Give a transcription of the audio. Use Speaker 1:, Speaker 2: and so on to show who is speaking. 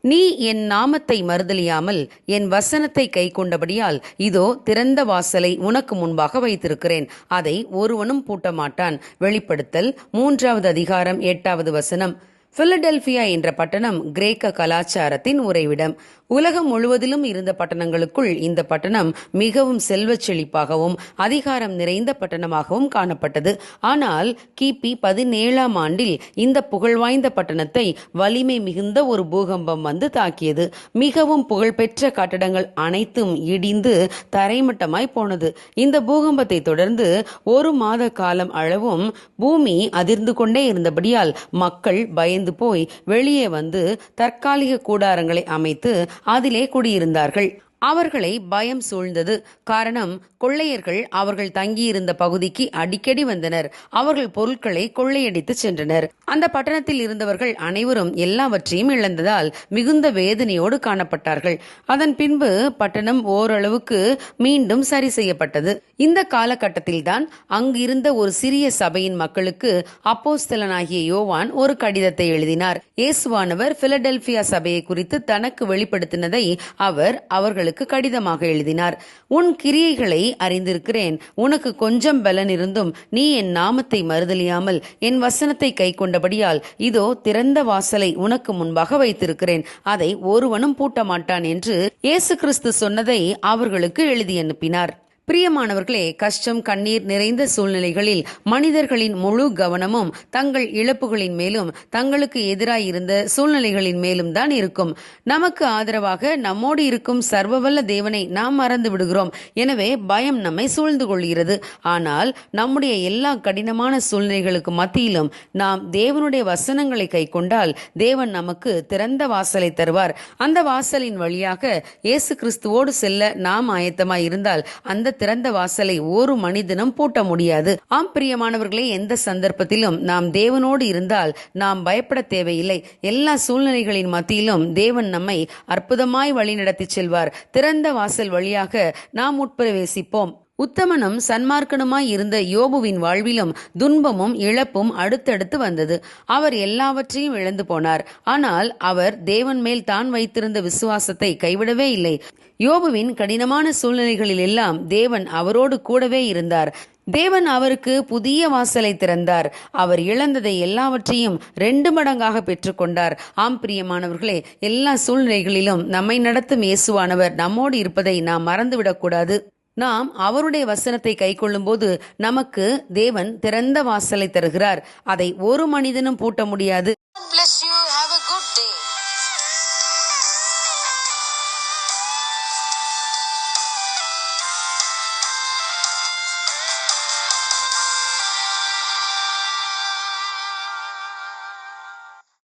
Speaker 1: நீ என் நாமத்தை மறுதலியாமல் என் வசனத்தை கை கொண்டபடியால் இதோ திறந்த வாசலை உனக்கு முன்பாக வைத்திருக்கிறேன். அதை ஒருவனும் பூட்ட மாட்டான் வெளிப்படுத்தல் மூன்றாவது அதிகாரம் எட்டாவது வசனம். பிலடெல்பியா என்ற பட்டணம் கிரேக்க கலாச்சாரத்தின் உறைவிடம். உலகம் முழுவதிலும் இருந்த பட்டணங்களுக்குள் இந்த பட்டணம் மிகவும் செல்வச் செழிப்பாகவும் அதிகாரம் நிறைந்த பட்டணமாகவும் காணப்பட்டது. ஆனால் கிபி பதினேழாம் ஆண்டில் இந்த புகழ்வாய்ந்த பட்டணத்தை வலிமை மிகுந்த ஒரு பூகம்பம் வந்து தாக்கியது. மிகவும் புகழ்பெற்ற கட்டடங்கள் அனைத்தும் இடிந்து தரைமட்டமாய் போனது. இந்த பூகம்பத்தை தொடர்ந்து ஒரு மாத காலம் அளவும் பூமி அதிர்ந்து கொண்டே இருந்தபடியால் மக்கள் பயந்து போய் வெளியே வந்து தற்காலிக கூடாரங்களை அமைத்து அதிலே குடியிருந்தார்கள். அவர்களை பயம் சூழ்ந்தது. காரணம் கொள்ளையர்கள் அவர்கள் தங்கியிருந்த பகுதிக்கு அடிக்கடி வந்தனர். அவர்கள் பொருட்களை கொள்ளையடித்து சென்றனர். அந்த பட்டணத்தில் இருந்தவர்கள் அனைவரும் எல்லாவற்றையும் இழந்ததால் மிகுந்த வேதனையோடு காணப்பட்டார்கள். அதன் பின்பு பட்டணம் ஓரளவுக்கு மீண்டும் சரி செய்யப்பட்டது. இந்த காலகட்டத்தில்தான் அங்கிருந்த ஒரு சிறிய சபையின் மக்களுக்கு அப்போஸ்தலனாகிய யோவான் ஒரு கடிதத்தை எழுதினார். இயேசுவானவர் பிலடெல்பியா சபையை குறித்து தனக்கு வெளிப்படுத்தினதை அவர் அவர்களுக்கு கடிதமாக எழுதினார். உன் கிரியைகளை அறிந்திருக்கிறேன். உனக்கு கொஞ்சம் பலன் இருந்தும் நீ என் நாமத்தை மறுதலியாமல் என் வசனத்தை கை கொண்டபடியால் இதோ திறந்த வாசலை உனக்கு முன்பாக வைத்திருக்கிறேன். அதை ஒருவனும் பூட்ட மாட்டான் என்று இயேசு கிறிஸ்து சொன்னதை அவர்களுக்கு எழுதி அனுப்பினார். பிரியமானவர்களே கஷ்டம் கண்ணீர் நிறைந்த சூழ்நிலைகளில் மனிதர்களின் முழு கவனமும் தங்கள் இழப்புகளின் மேலும் தங்களுக்கு எதிராயிருந்த சூழ்நிலைகளின் மேலும் தான் இருக்கும். நமக்கு ஆதரவாக நம்மோடு இருக்கும் சர்வவல்ல தேவனை நாம் மறந்து விடுகிறோம். எனவே பயம் நம்மை சூழ்ந்து கொள்கிறது. ஆனால் நம்முடைய எல்லா கடினமான சூழ்நிலைகளுக்கு மத்தியிலும் நாம் தேவனுடைய வசனங்களை கை கொண்டால் தேவன் நமக்கு திறந்த வாசலை தருவார். அந்த வாசலின் வழியாக இயேசு கிறிஸ்துவோடு செல்ல நாம் ஆயத்தமாய் இருந்தால் அந்த திறந்த வாசலை ஒரு மனிதனும் பூட்ட முடியாது. ஆம் பிரியமானவர்களே எந்த சந்தர்ப்பத்திலும் நாம் தேவனோடு இருந்தால் நாம் பயப்பட தேவையில்லை. எல்லா சூழ்நிலைகளின் மத்தியிலும் தேவன் நம்மை அற்புதமாய் வழிநடத்தி செல்வார். திறந்த வாசல் வழியாக நாம் உட்பிரவேசிப்போம். உத்தமனும் சன்மார்க்கனுமாய் இருந்த யோபுவின் வாழ்விலும் துன்பமும் இழப்பும் அடுத்தடுத்து வந்தது. அவர் எல்லாவற்றையும் இழந்து போனார். ஆனால் அவர் தேவன் மேல் தான் வைத்திருந்த விசுவாசத்தை கைவிடவே இல்லை. யோபுவின் கடினமான சூழ்நிலைகளில் எல்லாம் தேவன் அவரோடு கூடவே இருந்தார். தேவன் அவருக்கு புதிய வாசலை திறந்தார். அவர் இழந்ததை எல்லாவற்றையும் ரெண்டு மடங்காக பெற்றுக்கொண்டார் ஆம் பிரியமானவர்களே எல்லா சூழ்நிலைகளிலும் நம்மை நடத்தும் இயேசுவானவர் நம்மோடு இருப்பதை நாம் மறந்துவிடக்கூடாது. நாம் அவருடைய வசனத்தை கைக்கொள்ளும்போது நமக்கு தேவன் திறந்த வாசலை தருகிறார். அதை ஒரு மனிதனும் பூட்ட முடியாது.